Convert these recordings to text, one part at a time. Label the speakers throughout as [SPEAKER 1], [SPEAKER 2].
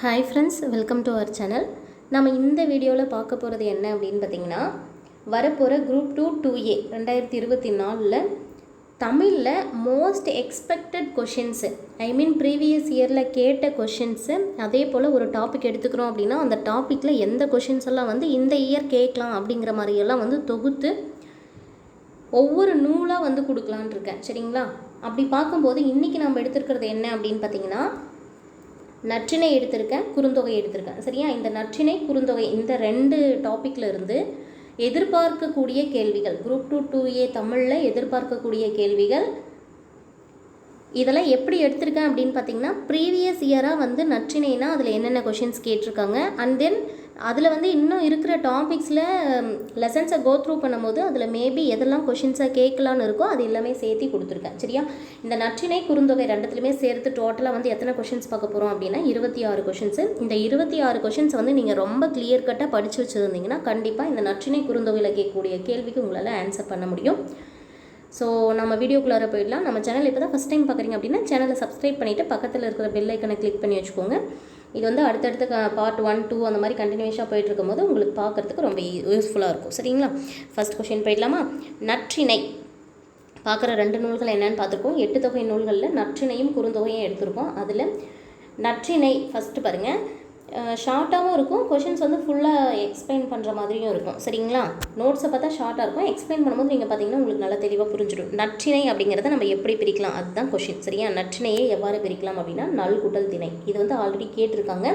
[SPEAKER 1] Hi friends welcome to our channel நம்ம இந்த வீடியோவில் பார்க்க போகிறது என்ன அப்படின்னு பார்த்தீங்கன்னா வரப்போகிற குரூப் டூ டூ ஏ ரெண்டாயிரத்தி இருபத்தி நாலில் தமிழில் most expected questions I mean previous இயரில் கேட்ட கொஷின்ஸு அதே போல் ஒரு டாபிக் எடுத்துக்கிறோம் அப்படின்னா அந்த டாப்பிக்கில் எந்த கொஷின்ஸ் எல்லாம் வந்து இந்த இயர் கேட்கலாம் அப்படிங்கிற மாதிரியெல்லாம் வந்து தொகுத்து ஒவ்வொரு நூலாக வந்து கொடுக்கலான் இருக்கேன். சரிங்களா? அப்படி பார்க்கும்போது இன்றைக்கி நம்ம எடுத்துருக்கிறது என்ன அப்படின்னு பார்த்தீங்கன்னா நற்றினை எடுத்திருக்கேன் குறுந்தொகை எடுத்திருக்கேன். சரியா? இந்த நற்றினை குறுந்தொகை இந்த ரெண்டு டாப்பிக்கில் இருந்து எதிர்பார்க்கக்கூடிய கேள்விகள் குரூப் டூ டூ ஏ தமிழில் எதிர்பார்க்கக்கூடிய கேள்விகள் இதெல்லாம் எப்படி எடுத்திருக்கேன் அப்படின்னு பார்த்தீங்கன்னா ப்ரீவியஸ் இயராக வந்து நற்றினைனா அதில் என்னென்ன கொஷின்ஸ் கேட்டிருக்காங்க. அண்ட் தென் அதில் வந்து இன்னும் இருக்கிற டாபிக்ஸில் லெசன்ஸை கோ த்ரூ பண்ணும்போது அதில் மேபி எதெல்லாம் கொஷின்ஸை கேட்கலான்னு இருக்கோ அது எல்லாமே சேர்த்து கொடுத்துருக்கேன். சரியா? இந்த நற்றினை குறுந்தொகை ரெண்டுத்துலையுமே சேர்த்து டோட்டலாக வந்து எத்தனை கொஷின்ஸ் பார்க்க போகிறோம் அப்படின்னா இருபத்தி ஆறு கொஷின்ஸு இந்த இருபத்தி ஆறு கொஷின்ஸ் வந்து நீங்கள் ரொம்ப கிளியர் கட்டாக படித்து வச்சுருந்தீங்கன்னா கண்டிப்பாக இந்த நற்றினை குறுந்தொகையில் கேட்கக்கூடிய கேள்விக்கு உங்களால் ஆன்சர் பண்ண முடியும். ஸோ நம்ம வீடியோக்குள்ளார போயிடலாம். நம்ம சேனல் இப்போ தான் ஃபஸ்ட் டைம் பார்க்குறீங்க அப்படின்னா சேனலை சப்ஸ்கிரைப் பண்ணிவிட்டு பக்கத்தில் இருக்கிற பெல் ஐக்கனை கிளிக் பண்ணி வச்சுக்கோங்க. இது வந்து அடுத்தடுத்து பார்ட் ஒன் டூ அந்த மாதிரி கண்டினியூஷாக போயிட்டு இருக்கும்போது உங்களுக்கு பார்க்குறதுக்கு ரொம்ப யூஸ்ஃபுல்லாக இருக்கும். சரிங்களா? ஃபஸ்ட் கொஷின் போயிடலாமா? நற்றிணை. பார்க்குற ரெண்டு நூல்கள் என்னென்னு பார்த்துருக்கோம். எட்டு தொகை நூல்களில் நற்றினையும் குறுந்தொகையும் எடுத்திருக்கோம். அதில் நற்றினை ஃபஸ்ட்டு பாருங்கள் ஷார்ட்டாகவும் இருக்கும். கொஷின்ஸ் வந்து ஃபுல்லாக எக்ஸ்பிளைன் பண்ணுற மாதிரியும் இருக்கும். சரிங்களா? நோட்ஸை பார்த்தா ஷார்ட்டாக இருக்கும். எக்ஸ்பிளைன் பண்ணும்போது நீங்கள் பார்த்தீங்கன்னா உங்களுக்கு நல்லா தெளிவாக புரிஞ்சிடும். நற்றினை அப்படிங்கிறத நம்ம எப்படி பிரிக்கலாம்? அதுதான் கொஷின் சரியா? நற்றினையை எவ்வாறு பிரிக்கலாம் அப்படின்னா நல் குட்டல் திணை. இது வந்து ஆல்ரெடி கேட்டிருக்காங்க.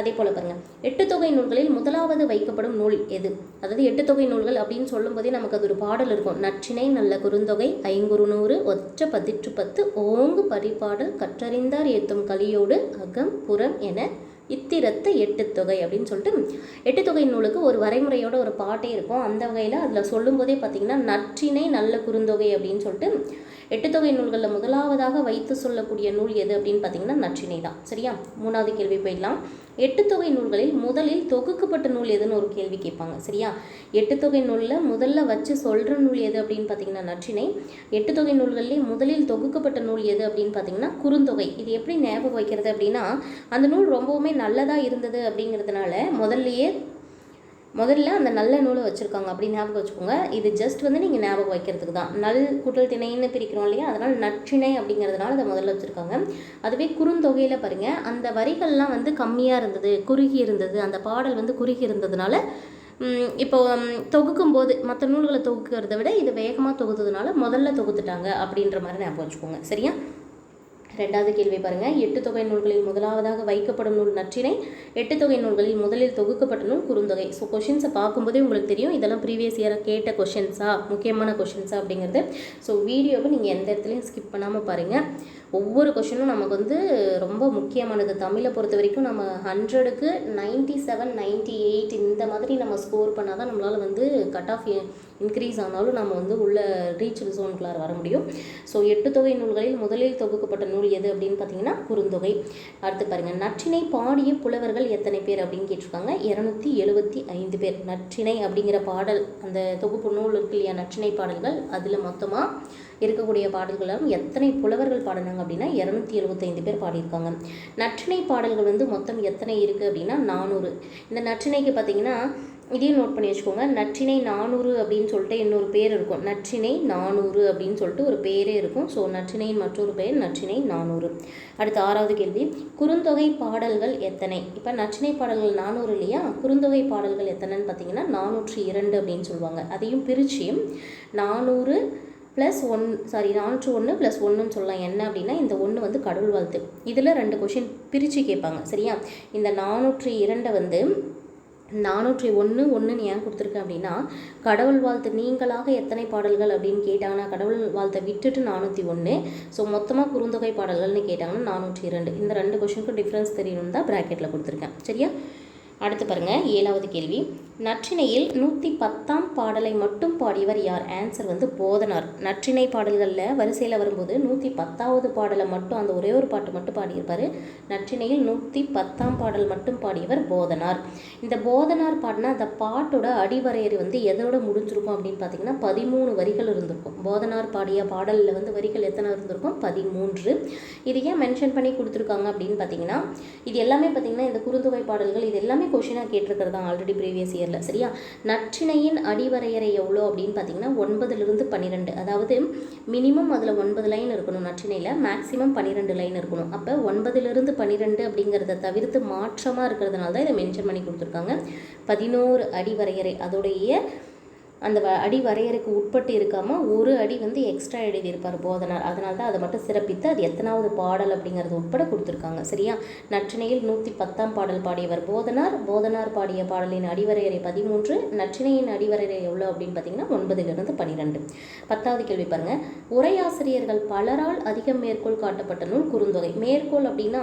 [SPEAKER 1] அதே போல் பாருங்கள் எட்டு தொகை நூல்களில் முதலாவது வைக்கப்படும் நூல் எது? அதாவது எட்டு தொகை நூல்கள் அப்படின்னு சொல்லும்போதே நமக்கு அது ஒரு பாடல் இருக்கும். நற்றினை நல்ல குறுந்தொகை ஐங்குறு நூறு ஒற்ற பதிற்று பத்து ஓங்கு பரிபாடல் கற்றறிந்தார் ஏத்தும் கலியோடு அகம் புறம் என இத்திரத்து எட்டு தொகை அப்படின்னு சொல்லிட்டு எட்டு தொகை நூலுக்கு ஒரு வரைமுறையோட ஒரு பாட்டே இருக்கும். அந்த வகையில் அதில் சொல்லும்போதே பார்த்தீங்கன்னா நற்றினை நல்ல குறுந்தொகை அப்படின்னு சொல்லிட்டு எட்டு தொகை நூல்களில் முதலாவதாக வைத்து சொல்லக்கூடிய நூல் எது அப்படின்னு பார்த்தீங்கன்னா நற்றினை தான் சரியா? மூணாவது கேள்வி போயிடலாம். எட்டு தொகை நூல்களில் முதலில் தொகுக்கப்பட்ட நூல் எதுன்னு ஒரு கேள்வி கேட்பாங்க. சரியா? எட்டு தொகை நூலில் முதல்ல வச்சு சொல்கிற நூல் எது அப்படின்னு பார்த்தீங்கன்னா நற்றினை. எட்டு தொகை நூல்களிலே முதலில் தொகுக்கப்பட்ட நூல் எது அப்படின்னு பார்த்தீங்கன்னா குறுந்தொகை. இது எப்படி ஞாபகம் வைக்கிறது அப்படின்னா அந்த நூல் ரொம்பவுமே நல்லதாக இருந்தது அப்படிங்கிறதுனால முதல்லையே முதல்ல அந்த நல்ல நூலை வச்சுருக்காங்க அப்படி ஞாபகம் வச்சுக்கோங்க. இது ஜஸ்ட் வந்து நீங்கள் ஞாபகம் வைக்கிறதுக்கு தான். நல் குட்டல் திணைன்னு பிரிக்கிறோம் இல்லையா? அதனால் நற்றிணை அப்படிங்கிறதுனால அதை முதல்ல வச்சுருக்காங்க. அதுவே குறுந்தொகையில் பாருங்கள் அந்த வரிகள்லாம் வந்து கம்மியாக இருந்தது குறுகி இருந்தது அந்த பாடல் வந்து குறுகி இருந்ததுனால இப்போ தொகுக்கும் போது மற்ற நூல்களை தொகுக்கிறத விட இது வேகமாக தொகுத்ததுனால முதல்ல தொகுத்துட்டாங்க அப்படின்ற மாதிரி ஞாபகம் வச்சுக்கோங்க. சரியா? ரெண்டாவது கேள்வி பாருங்கள் எட்டு தொகை நூல்களில் முதலாவதாக வைக்கப்படும் நூல் நற்றினை எட்டு தொகை நூல்களில் முதலில் தொகுக்கப்பட்ட நூல் குறுந்தொகை. ஸோ கொஷின்ஸை பார்க்கும்போதே உங்களுக்கு தெரியும். இதெல்லாம் ப்ரீவியஸ் இயராக கேட்ட கொஷின்ஸா முக்கியமான கொஷின்ஸா அப்படிங்கிறது. ஸோ வீடியோவை நீங்கள் எந்த இடத்துலையும் ஸ்கிப் பண்ணாமல் பாருங்கள் ஒவ்வொரு கொஷினும் நமக்கு வந்து ரொம்ப முக்கியமானது. தமிழை பொறுத்த வரைக்கும் நம்ம ஹண்ட்ரடுக்கு நைன்ட்டி செவன் நைன்ட்டி எயிட் இந்த மாதிரி நம்ம ஸ்கோர் பண்ணால் தான் நம்மளால் வந்து கட் ஆஃப் இன்க்ரீஸ் ஆனாலும் நம்ம வந்து உள்ள ரீச் ஜோனுக்குள்ளார வர முடியும். ஸோ எட்டு தொகை நூல்களில் முதலில் தொகுக்கப்பட்ட நூல் எது அப்படின்னு பார்த்தீங்கன்னா குறுந்தொகை. அடுத்து பாருங்கள் நற்றினை பாடிய புலவர்கள் எத்தனை பேர் அப்படின்னு கேட்டிருக்காங்க. இரநூத்தி எழுபத்தி ஐந்து பேர். நற்றினை அப்படிங்கிற பாடல் அந்த தொகுப்பு நூல் இருக்கு இல்லையா நற்றினை பாடல்கள் அதில் மொத்தமாக இருக்கக்கூடிய பாடல்களும் எத்தனை புலவர்கள் பாடினாங்க அப்படின்னா இரநூத்தி எழுபத்தைந்து பேர் பாடியிருக்காங்க. நற்றினை பாடல்கள் வந்து மொத்தம் எத்தனை இருக்குது அப்படின்னா நானூறு. இந்த நற்றினைக்கு பார்த்தீங்கன்னா இதையும் நோட் பண்ணி வச்சுக்கோங்க. நற்றினை நானூறு அப்படின்னு சொல்லிட்டு இன்னொரு பேர் இருக்கும். நற்றினை நானூறு அப்படின்னு சொல்லிட்டு ஒரு பேரே இருக்கும். ஸோ நற்றினையின் மற்றொரு பெயர் நற்றினை நானூறு. அடுத்து ஆறாவது கேள்வி. குறுந்தொகை பாடல்கள் எத்தனை? இப்போ நற்றினை பாடல்கள் நானூறு இல்லையா? குறுந்தொகை பாடல்கள் எத்தனைன்னு பார்த்தீங்கன்னா நானூற்றி இரண்டு அப்படின்னு சொல்லுவாங்க. அதையும் பிரித்து நானூறு ப்ளஸ் ஒன் சாரி நானூற்று ஒன்று ப்ளஸ் ஒன்றுன்னு சொல்லலாம் என்ன அப்படின்னா இந்த ஒன்று வந்து கடவுள் வாழ்த்து. இதில் ரெண்டு கொஷின் பிரித்து கேட்பாங்க சரியா? இந்த நானூற்றி இரண்டை வந்து நானூற்றி ஒன்று ஒன்றுன்னு ஏன் கொடுத்துருக்கேன் அப்படின்னா கடவுள் வாழ்த்து நீங்களாக எத்தனை பாடல்கள் அப்படின்னு கேட்டாங்கன்னா கடவுள் வாழ்த்தை விட்டுட்டு நானூற்றி ஒன்று ஸோ மொத்தமாக குறுந்தொகை பாடல்கள்னு கேட்டாங்கன்னா நானூற்றி இரண்டு. இந்த ரெண்டு கொஷனுக்கும் டிஃப்ரென்ஸ் தெரியணும் தான் ப்ராக்கெட்டில் கொடுத்துருக்கேன் சரியா? அடுத்து பாருங்கள் ஏழாவது கேள்வி. நற்றிணையில் நூற்றி பத்தாம் பாடலை மட்டும் பாடியவர் யார்? ஆன்சர் வந்து போதனார். நற்றிணை பாடல்களில் வரிசையில் வரும்போது நூற்றி பத்தாவது பாடலை மட்டும் அந்த ஒரே ஒரு பாட்டு மட்டும் பாடியிருப்பார். நற்றிணையில் நூற்றி பத்தாம் பாடல் மட்டும் பாடியவர் போதனார். இந்த போதனார் பாடினா அந்த பாட்டோட அடிவரையறை வந்து எதோட முடிஞ்சிருக்கும் அப்படின்னு பார்த்தீங்கன்னா பதிமூணு வரிகள் இருந்திருக்கும். போதனார் பாடிய பாடலில் வந்து வரிகள் எத்தனை இருந்திருக்கும்? பதிமூன்று. இது ஏன் மென்ஷன் பண்ணி கொடுத்துருக்காங்க அப்படின்னு பார்த்தீங்கன்னா இது எல்லாமே பார்த்தீங்கன்னா இந்த குறுந்தொகை பாடல்கள் இது எல்லாமே கொஷினாக கேட்டிருக்கிறது தான் ஆல்ரெடி ப்ரீவியஸ் இயர் தெரில சரியா? நற்றிணையின் அடிவரையறை எவ்வளோ அப்படின்னு பார்த்தீங்கன்னா ஒன்பதுலேருந்து பன்னிரெண்டு. அதாவது மினிமம் அதில் ஒன்பது லைன் இருக்கணும் நற்றிணையில் மேக்ஸிமம் பன்னிரெண்டு லைன் இருக்கணும். அப்போ ஒன்பதுலேருந்து பன்னிரெண்டு அப்படிங்கிறத தவிர்த்து மாற்றமாக இருக்கிறதுனால தான் இதை மென்ஷன் பண்ணி கொடுத்துருக்காங்க. பதினோரு அடிவரையறை. அதோடைய அந்த வ அடி வரையறைக்கு உட்பட்டு இருக்காமல் ஒரு அடி வந்து எக்ஸ்ட்ரா எழுதியிருப்பார் போதனார். அதனால தான் அதை மட்டும் சிறப்பித்து அது எத்தனாவது பாடல் அப்படிங்கிறது உட்பட கொடுத்துருக்காங்க. சரியா? நற்றினையில் நூற்றி பத்தாம் பாடல் பாடியவர் போதனார். போதனார் பாடிய பாடலின் அடிவரையறை பதிமூன்று நற்றினையின் அடிவரையறை எவ்வளோ அப்படின்னு பார்த்தீங்கன்னா ஒன்பதிலிருந்து பன்னிரெண்டு பத்தாவது கேள்வி பாருங்கள் உரையாசிரியர்கள் பலரால் அதிகம் மேற்கோள் காட்டப்பட்ட நூல் குறுந்தொகை. மேற்கோள் அப்படின்னா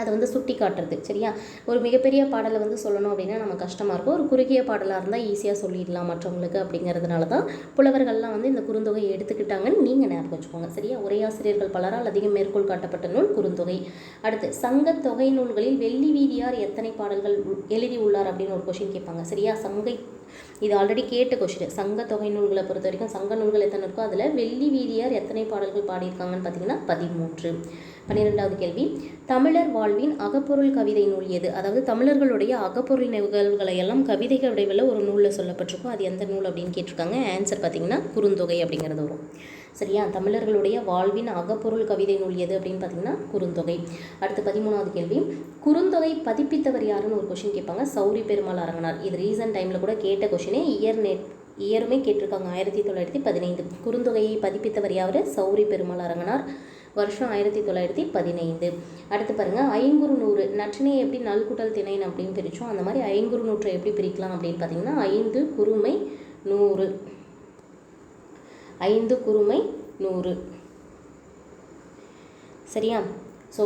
[SPEAKER 1] அதை வந்து சுட்டி காட்டுறது சரியா? ஒரு மிகப்பெரிய பாடலை வந்து சொல்லணும் அப்படின்னா நம்ம கஷ்டமாக இருக்கும். ஒரு குறுகிய பாடலாக இருந்தால் ஈஸியாக சொல்லிடலாம் மற்றவங்களுக்கு அப்படிங்கிறதுனால தான் புலவர்கள்லாம் வந்து இந்த குறுந்தொகையை எடுத்துக்கிட்டாங்கன்னு நீங்கள் ஞாபகம் வச்சுக்கோங்க சரியா? உரையாசிரியர்கள் பலரால் அதிகம் மேற்கோள் காட்டப்பட்ட நூல் குறுந்தொகை. அடுத்து சங்க தொகை நூல்களில் வெள்ளி வீதியார் எத்தனை பாடல்கள் எழுதி உள்ளார் அப்படின்னு ஒரு கொஷின் கேட்பாங்க சரியா? சங்கை இது ஆல்ரெடி கேட்ட கொஸ்டின் சங்க தொகை நூல்களை பொறுத்த வரைக்கும் சங்க நூல்கள் எத்தனை இருக்கோ அதில் வெள்ளி வீதியார் எத்தனை பாடல்கள் பாடியிருக்காங்கன்னு பார்த்தீங்கன்னா பதிமூன்று. பன்னிரெண்டாவது கேள்வி. தமிழர் வாழ்வின் அகப்பொருள் கவிதை நூல் எது? அதாவது தமிழர்களுடைய அகப்பொருள் நிகழ்வுகளை எல்லாம் கவிதைகள் வடிவில் ஒரு நூலில் சொல்லப்பட்டிருக்கும். அது எந்த நூல் அப்படின்னு கேட்டிருக்காங்க. ஆன்சர் பார்த்தீங்கன்னா குறுந்தொகை அப்படிங்கிறது வரும். சரியா? தமிழர்களுடைய வாழ்வின் அகப்பொருள் கவிதை நூல் எது அப்படின்னு பார்த்தீங்கன்னா குறுந்தொகை. அடுத்து பதிமூணாவது கேள்வி. குறுந்தொகை பதிப்பித்தவர் யாருன்னு ஒரு கொஷின் கேட்பாங்க. சௌரி பெருமாள் அரங்கனார். இது ரீசன்ட் டைமில் கூட கேட்ட கொஷினே இயர் நெட் இயருமே கேட்டிருக்காங்க. ஆயிரத்தி தொள்ளாயிரத்தி பதினைந்து. குறுந்தொகையை பதிப்பித்தவர் யார்? சௌரி பெருமாள் அரங்கனார். வருஷம் ஆயிரத்தி தொள்ளாயிரத்தி பதினைந்து. அடுத்து பாருங்கள் ஐங்குறு நூறு நற்றினையை எப்படி நல்கூட்டல் திணைன் அப்படின்னு பிரித்தோம் அந்த மாதிரி ஐங்குறு நூற்றை எப்படி பிரிக்கலாம் அப்படின்னு பார்த்தீங்கன்னா ஐந்து குறுமை நூறு. ஐந்து குறுமை நூறு. சரியா? ஸோ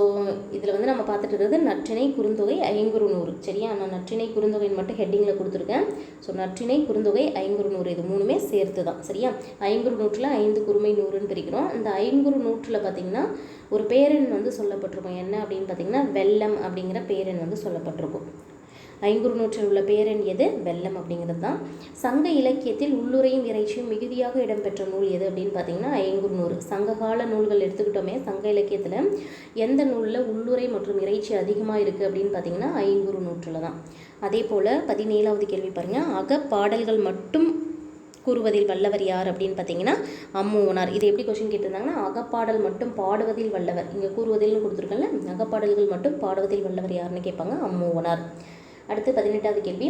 [SPEAKER 1] இதில் வந்து நம்ம பார்த்துட்டு இருக்கிறது நற்றிணை குறுந்தொகை ஐங்குறு நூறு சரியா? நான் நற்றிணை குறுந்தொகைன்னு மட்டும் ஹெட்டிங்கில் கொடுத்துருக்கேன். ஸோ நற்றிணை குறுந்தொகை ஐங்குறு நூறு இது மூணுமே சேர்த்து தான் சரியா? ஐங்குறு நூற்றில் ஐந்து குறுமை நூறுன்னு பிரிக்கிறோம். இந்த ஐங்குறு நூற்றில் பார்த்திங்கன்னா ஒரு பேரெண் வந்து சொல்லப்பட்டிருக்கும். என்ன அப்படின்னு பார்த்தீங்கன்னா வெள்ளம் அப்படிங்கிற பேரெண் வந்து சொல்லப்பட்டிருக்கும். ஐங்குறு நூற்றில் உள்ள பேரன் எது? வெள்ளம் அப்படிங்கிறது தான். சங்க இலக்கியத்தில் உள்ளுரையும் இறைச்சியும் மிகுதியாக இடம்பெற்ற நூல் எது அப்படின்னு பார்த்தீங்கன்னா ஐங்குறு நூறு சங்ககால நூல்கள் எடுத்துக்கிட்டோமே சங்க இலக்கியத்தில் எந்த நூலில் உள்ளுரை மற்றும் இறைச்சி அதிகமாக இருக்குது அப்படின்னு பார்த்தீங்கன்னா ஐங்குறு நூற்றில் தான். அதே போல் பதினேழாவது கேள்வி பாருங்கள் அகப்பாடல்கள் மட்டும் கூறுவதில் வல்லவர் யார் அப்படின்னு பார்த்தீங்கன்னா அம்முவனார் இது எப்படி கொஸ்டின் கேட்டிருந்தாங்கன்னா அகப்பாடல் மட்டும் பாடுவதில் வல்லவர். இங்கே கூறுவதில்னு கொடுத்துருக்கல அகப்பாடல்கள் மட்டும் பாடுவதில் வல்லவர் யாருன்னு கேட்பாங்க அம்முவனார் அடுத்து பதினெட்டாவது கேள்வி.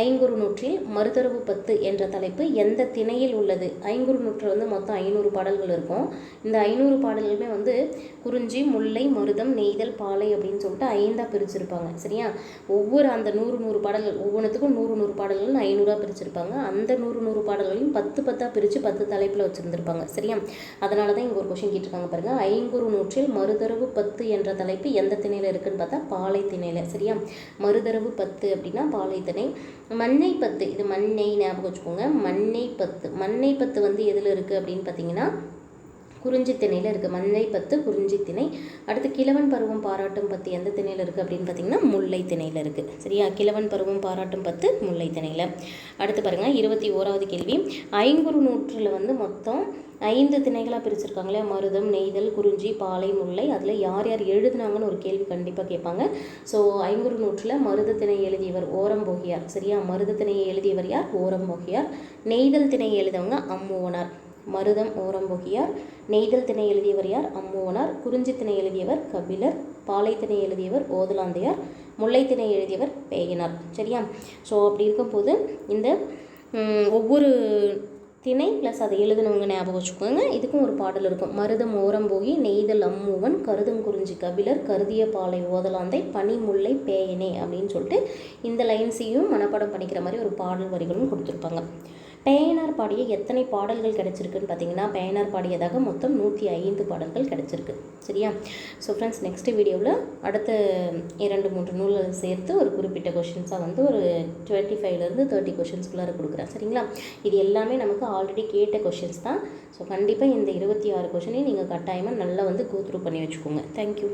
[SPEAKER 1] ஐங்குறு நூற்றில் மறுதரவு பத்து என்ற தலைப்பு எந்த திணையில் உள்ளது? ஐங்குறு நூற்றில் வந்து மொத்தம் ஐநூறு பாடல்கள் இருக்கும். இந்த ஐநூறு பாடல்களுமே வந்து குறிஞ்சி முல்லை மருதம் நெய்தல் பாலை அப்படின்னு சொல்லிட்டு ஐந்தாக பிரிச்சிருப்பாங்க. சரியா? ஒவ்வொரு அந்த நூறு நூறு பாடல்கள் ஒவ்வொன்றுத்துக்கும் நூறு நூறு பாடல்கள்னு ஐநூறாக பிரிச்சிருப்பாங்க. அந்த நூறு நூறு பாடல்களையும் பத்து பத்தாக பிரித்து பத்து தலைப்பில் வச்சுருந்துருப்பாங்க. சரியா? அதனால தான் இங்கே ஒரு கொஷின் கேட்டிருக்காங்க பாருங்கள் ஐங்குறு நூற்றில் மறுதரவு பத்து என்ற தலைப்பு எந்த திணையில் இருக்குதுன்னு பார்த்தா பாலை திணையில். சரியா? மறுதரவு பத்து அப்படின்னா பாலை திணை. மண்ணை பத்து. இது மண்ணை ஞாபகம் வச்சுக்கோங்க. மண்ணை பத்து. மண்ணை பத்து வந்து எதில் இருக்குது அப்படின்னு பார்த்தீங்கன்னா குறிஞ்சி திணையில் இருக்குது மஞ்சை பத்து குறிஞ்சி திணை. அடுத்து கிழவன் பருவம் பாராட்டும் பத்து எந்த திணையில் இருக்குது அப்படின்னு பார்த்தீங்கன்னா முல்லை திணையில் இருக்குது சரியா? கிழவன் பருவம் பாராட்டும் பத்து முல்லை திணையில். அடுத்து பாருங்கள் இருபத்தி ஓராவது கேள்வி. ஐங்குறு நூற்றில் வந்து மொத்தம் ஐந்து திணைகளாக பிரிச்சிருக்காங்களே. மருதம் நெய்தல் குறிஞ்சி பாலை முல்லை. அதில் யார் யார் எழுதுனாங்கன்னு ஒரு கேள்வி கண்டிப்பாக கேட்பாங்க. ஸோ ஐங்குறு நூற்றில் மருத திணை எழுதியவர் ஓரம்போகியார் சரியா? மருத திணையை எழுதியவர் யார்? ஓரம்போகியார் நெய்தல் திணை எழுதவங்க அம்முவனார். மருதம் ஓரம்பொகியார் நெய்தல் திணை எழுதியவர் யார்? அம்முவனார் குறிஞ்சி திணை எழுதியவர் கபிலர். பாலை திணை எழுதியவர் ஓதலாந்தையார். முல்லை திணை எழுதியவர் பேயனார். சரியா? ஸோ அப்படி இருக்கும்போது இந்த ஒவ்வொரு திணை ப்ளஸ் அதை எழுதுனவங்க ஞாபகம் வச்சுக்கோங்க. இதுக்கும் ஒரு பாடல் இருக்கும். மருதம் ஓரம்போகி நெய்தல் அம்மூவன் கருதங்குறிஞ்சி கபிலர் கருதிய பாலை ஓதலாந்தை பனி முல்லை பேயனே அப்படின்னு சொல்லிட்டு இந்த லைன்ஸையும் மனப்பாடம் பண்ணிக்கிற மாதிரி ஒரு பாடல் வரிகளும் கொடுத்துருப்பாங்க. பேயனார் பாடிய எத்தனை பாடல்கள் கிடச்சிருக்குன்னு பார்த்தீங்கன்னா பேயனார் பாடியதாக மொத்தம் நூற்றி ஐந்து பாடல்கள் கிடச்சிருக்கு. சரியா? ஸோ ஃப்ரெண்ட்ஸ் நெக்ஸ்ட் வீடியோவில் அடுத்த இரண்டு மூன்று நூல்கள் சேர்த்து ஒரு குறிப்பிட்ட கொஷின்ஸாக வந்து ஒரு டுவெண்ட்டி ஃபைவ்லேருந்து தேர்ட்டி கொஷின்ஸ்குள்ளார கொடுக்குறேன். சரிங்களா? இது எல்லாமே நமக்கு ஆல்ரெடி கேட்ட கொஷின்ஸ் தான். ஸோ கண்டிப்பாக இந்த இருபத்தி ஆறு கொஷினையும் நீங்கள் கட்டாயமாக நல்லா வந்து கூத்ரூ பண்ணி வச்சுக்கோங்க. தேங்க்யூ